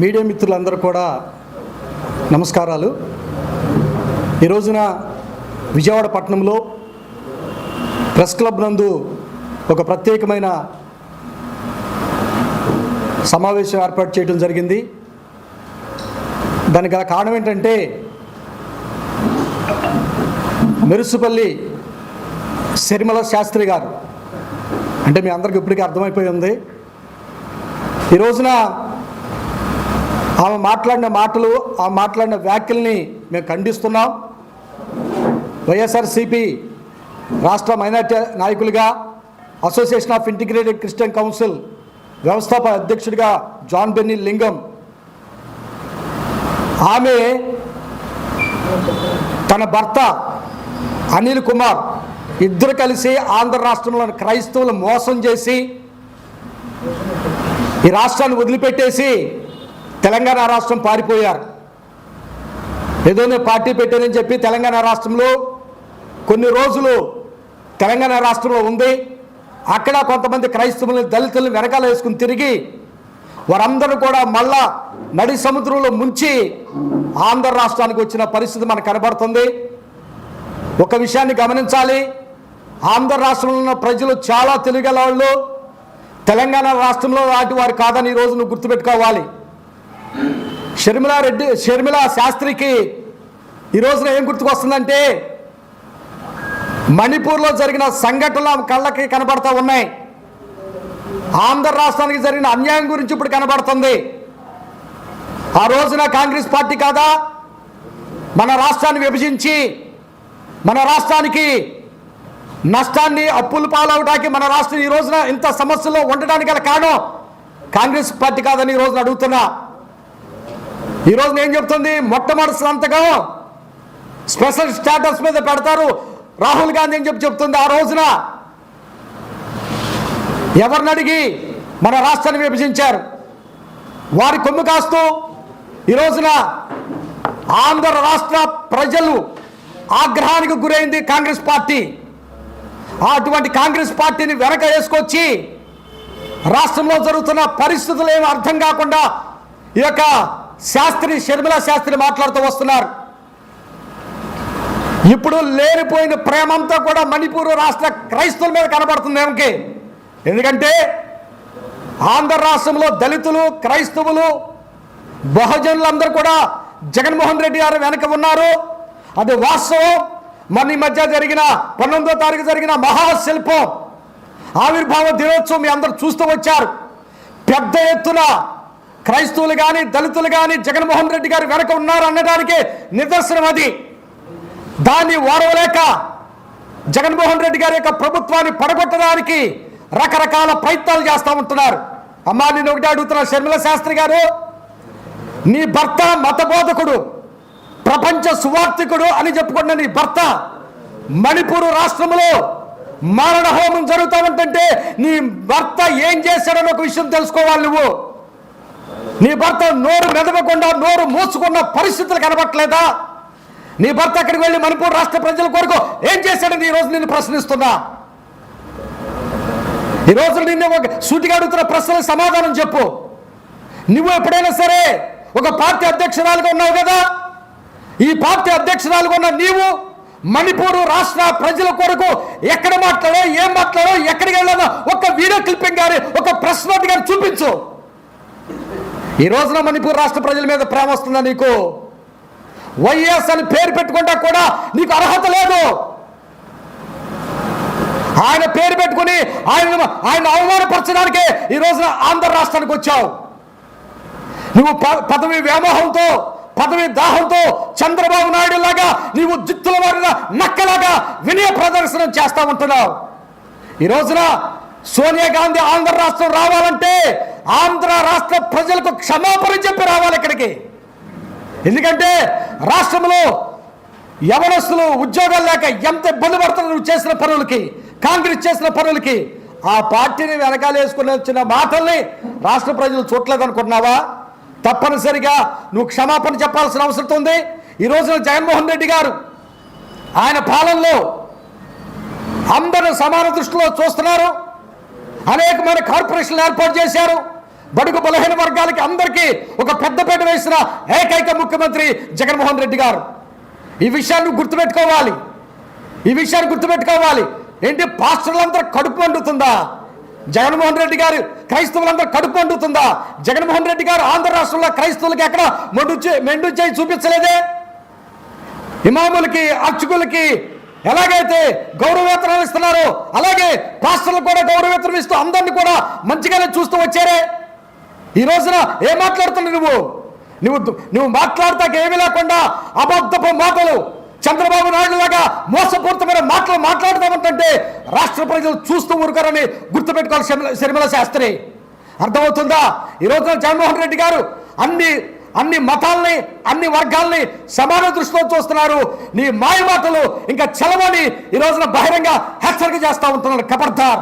Media మిత్రులందరూ కూడా నమస్కారాలు. ఈ రోజున విజయవాడ పట్టణంలో ప్రెస్ క్లబ్ నందు ఒక ప్రత్యేకమైన సమావేశం ఏర్పాటు చేయడం జరిగింది. దానికి గల కారణం ఏంటంటే మెరుసుపల్లి శర్మల శాస్త్రి గారు. అంటే మీ అందరికి ఇప్పటికీ అర్థమైపోయి ఉంది. ఈ రోజున ఆమె మాట్లాడిన మాటలు ఆ మాట్లాడిన వ్యాఖ్యల్ని మేము ఖండిస్తున్నాం. వైఎస్ఆర్సిపి రాష్ట్ర మైనార్టీ నాయకులుగా association of integrated Christian council వ్యవస్థాపక అధ్యక్షుడిగా జాన్ బెన్నీ లింగం. ఆమె తన భర్త అనిల్ కుమార్ ఇద్దరు కలిసి ఆంధ్ర రాష్ట్రంలోని క్రైస్తవులు మోసం చేసి ఈ రాష్ట్రాన్ని వదిలిపెట్టేసి తెలంగాణ రాష్ట్రం పారిపోయారు. ఏదో పార్టీ పెట్టానని చెప్పి తెలంగాణ రాష్ట్రంలో కొన్ని రోజులు తెలంగాణ రాష్ట్రంలో ఉంది అక్కడ కొంతమంది క్రైస్తవులను దళితులను వెనకాల వేసుకుని తిరిగి వారందరూ కూడా మళ్ళా నడి సముద్రంలో ముంచి ఆంధ్ర రాష్ట్రానికి వచ్చిన పరిస్థితి మనకు కనబడుతుంది. ఒక విషయాన్ని గమనించాలి. ఆంధ్ర రాష్ట్రంలో ఉన్న ప్రజలు చాలా తెలుగు వాళ్ళు తెలంగాణ రాష్ట్రంలో లాంటి వారు కాదని ఈరోజు నువ్వు గుర్తుపెట్టుకోవాలి. షర్మిలా రెడ్డి షర్మిలా శాస్త్రికి ఈ రోజున ఏం గుర్తుకొస్తుందంటే మణిపూర్లో జరిగిన సంఘటనలు ఆమె కళ్ళకి కనబడతా ఉన్నాయి. ఆంధ్ర రాష్ట్రానికి జరిగిన అన్యాయం గురించి ఇప్పుడు కనబడుతుంది. ఆ రోజున కాంగ్రెస్ పార్టీ కాదా? మన రాష్ట్రాన్ని విభజించి మన రాష్ట్రానికి నష్టాన్ని అప్పులు పాలవడానికి మన రాష్ట్రం ఈ రోజున ఇంత సమస్యలో ఉండడానికి గల కారణం కాంగ్రెస్ పార్టీ కాదని ఈ రోజున అడుగుతున్నా. ఈ రోజున ఏం చెప్తుంది? మొట్టమొదటి సంతకం స్పెషల్ స్టేటస్ మీద పెడతారు. రాహుల్ గాంధీ అని చెప్పి చెప్తుంది? ఆ రోజున ఎవరిని అడిగి మన రాష్ట్రాన్ని విభజించారు? వారి కొమ్ము కాస్తూ ఈ రోజున ఆంధ్ర రాష్ట్ర ప్రజలు ఆగ్రహానికి గురైంది కాంగ్రెస్ పార్టీ. అటువంటి కాంగ్రెస్ పార్టీని వెనక వేసుకొచ్చి రాష్ట్రంలో జరుగుతున్న పరిస్థితులు ఏమి అర్థం కాకుండా ఈ యొక్క శాస్త్రి షర్మిలా శాస్త్రి మాట్లాడుతూ వస్తున్నారు. ఇప్పుడు లేనిపోయిన ప్రేమంతా కూడా మణిపూర్ రాష్ట్ర క్రైస్తవుల మీద కనబడుతుంది ఏమికి ఎందుకంటే ఆంధ్ర రాష్ట్రంలో దళితులు క్రైస్తవులు బహుజనులందరూ కూడా జగన్మోహన్ రెడ్డి గారు వెనక ఉన్నారు. అది వాస్తవం. మన ఈ మధ్య జరిగిన పంతొమ్మిదో తారీఖు జరిగిన మహాశిల్పం ఆవిర్భావ దినోత్సవం మీ అందరూ చూస్తూ వచ్చారు. పెద్ద ఎత్తున క్రైస్తవులు కానీ దళితులు కానీ జగన్మోహన్ రెడ్డి గారు వెనక ఉన్నారు అనడానికి నిదర్శనం అది. దాన్ని ఓడవలేక జగన్మోహన్ రెడ్డి గారి యొక్క ప్రభుత్వాన్ని పడగొట్టడానికి రకరకాల ప్రయత్నాలు చేస్తూ ఉంటున్నారు. అమ్మా నేను ఒకటి అడుగుతున్నా షర్మిల శాస్త్రి గారు నీ భర్త మతబోధకుడు. ప్రపంచ సువార్థికుడు అని చెప్పుకున్న నీ భర్త మణిపూర్ రాష్ట్రంలో మారణ హోమం జరుగుతూ ఉంటుంటే నీ భర్త ఏం చేశాడని ఒక విషయం తెలుసుకోవాలి నువ్వు. నీ భర్త నోరు మెదవకుండా నోరు మూసుకున్న పరిస్థితులు కనబట్టలేదా? నీ భర్త అక్కడికి వెళ్ళి మణిపూర్ రాష్ట్ర ప్రజల కొరకు ఏం చేశాడని ఈరోజు నేను ప్రశ్నిస్తున్నా? ఈ రోజు నిన్ను ఒక సూటిగా అడుగుతున్న ప్రశ్నలకు సమాధానం చెప్పు. నువ్వు ఎప్పుడైనా సరే ఒక పార్టీ అధ్యక్షురాలుగా ఉన్నావు కదా? ఈ పార్టీ అధ్యక్షురాలు ఉన్న నీవు మణిపూర్ రాష్ట్ర ప్రజల కొరకు ఎక్కడ మాట్లాడో ఏం మాట్లాడో ఎక్కడికి వెళ్ళాలో ఒక వీడియో క్లిప్పింగ్ గారి ఒక ప్రెస్ నోట్ చూపించు. ఈ రోజున మణిపూర్ రాష్ట్ర ప్రజల మీద ప్రేమ వస్తుందా నీకు? వైఎస్ అని పేరు పెట్టుకుంటా కూడా నీకు అర్హత లేదు. ఆయన పేరు పెట్టుకుని ఆయన ఆయన అవమానపరచడానికే ఈ రోజున ఆంధ్ర రాష్ట్రానికి వచ్చావు. నువ్వు ప- పదవి వ్యామోహంతో పదవి దాహంతో చంద్రబాబు నాయుడు లాగా నీవు జిత్తుల వారిన నక్కలాగా వినయ ప్రదర్శనం చేస్తా ఉంటున్నావు. ఈ రోజున సోనియా గాంధీ ఆంధ్ర రాష్ట్రం రావాలంటే ఆంధ్ర రాష్ట్ర ప్రజలకు క్షమాపణ చెప్పి రావాలి ఇక్కడికి. ఎందుకంటే రాష్ట్రంలో యవనస్తులు ఉద్యోగాలు లేక ఎంత ఇబ్బంది పడుతున్నారు నువ్వు చేసిన పనులకి కాంగ్రెస్ చేసిన పనులకి ఆ పార్టీని వెనకాలేసుకుని వచ్చిన మాటల్ని రాష్ట్ర ప్రజలు చూడలేదు అనుకుంటున్నావా? తప్పనిసరిగా నువ్వు క్షమాపణ చెప్పాల్సిన అవసరం ఉంది. ఈ రోజున జగన్మోహన్ రెడ్డి గారు ఆయన పాలనలో అందరూ సమాన దృష్టిలో చూస్తున్నారు. అనేకమైన కార్పొరేషన్లు ఏర్పాటు చేశారు. బడుగు బలహీన వర్గాలకి అందరికీ ఒక పెద్దపేట వేసిన ఏకైక ముఖ్యమంత్రి జగన్మోహన్ రెడ్డి గారు. ఈ విషయాన్ని గుర్తుపెట్టుకోవాలి. ఈ విషయాన్ని గుర్తుపెట్టుకోవాలి. ఏంటి? పాస్టర్లందరూ కడుపు వండుతుందా జగన్మోహన్ రెడ్డి గారు క్రైస్తవులందరూ కడుపు వండుతుందా జగన్మోహన్ రెడ్డి గారు ఆంధ్ర రాష్ట్రంలో క్రైస్తవులకి ఎక్కడ మొండు చే- మెండు చేయి చూపించలేదే? ఇమాములకి అర్చకులకి ఎలాగైతే గౌరవవేతనాలు ఇస్తున్నారో అలాగే పాస్టర్లకు కూడా గౌరవవేతనం ఇస్తూ అందరిని కూడా మంచిగానే చూస్తూ వచ్చారే? ఈ రోజున ఏం మాట్లాడుతున్నావు నువ్వు? నువ్వు నువ్వు మాట్లాడతాక ఏమీ లేకుండా అబద్ధపు మాటలు చంద్రబాబు నాయుడు లాగా మోసపూరితమైన మాటలు మాట్లాడతామంటే రాష్ట్ర ప్రజలు చూస్తూ ఊరుకారని గుర్తుపెట్టుకోవాలి శర్మిల శాస్త్రి. అర్థమవుతుందా? ఈ రోజున జగన్మోహన్ రెడ్డి గారు అన్ని అన్ని మతాల్ని అన్ని వర్గాల్ని సమాన దృష్టిలో చూస్తున్నారు. నీ మాయ మాటలు ఇంకా చలవని ఈ రోజున బహిరంగ హెచ్చరిక చేస్తూ ఉంటున్నారు కబర్దార్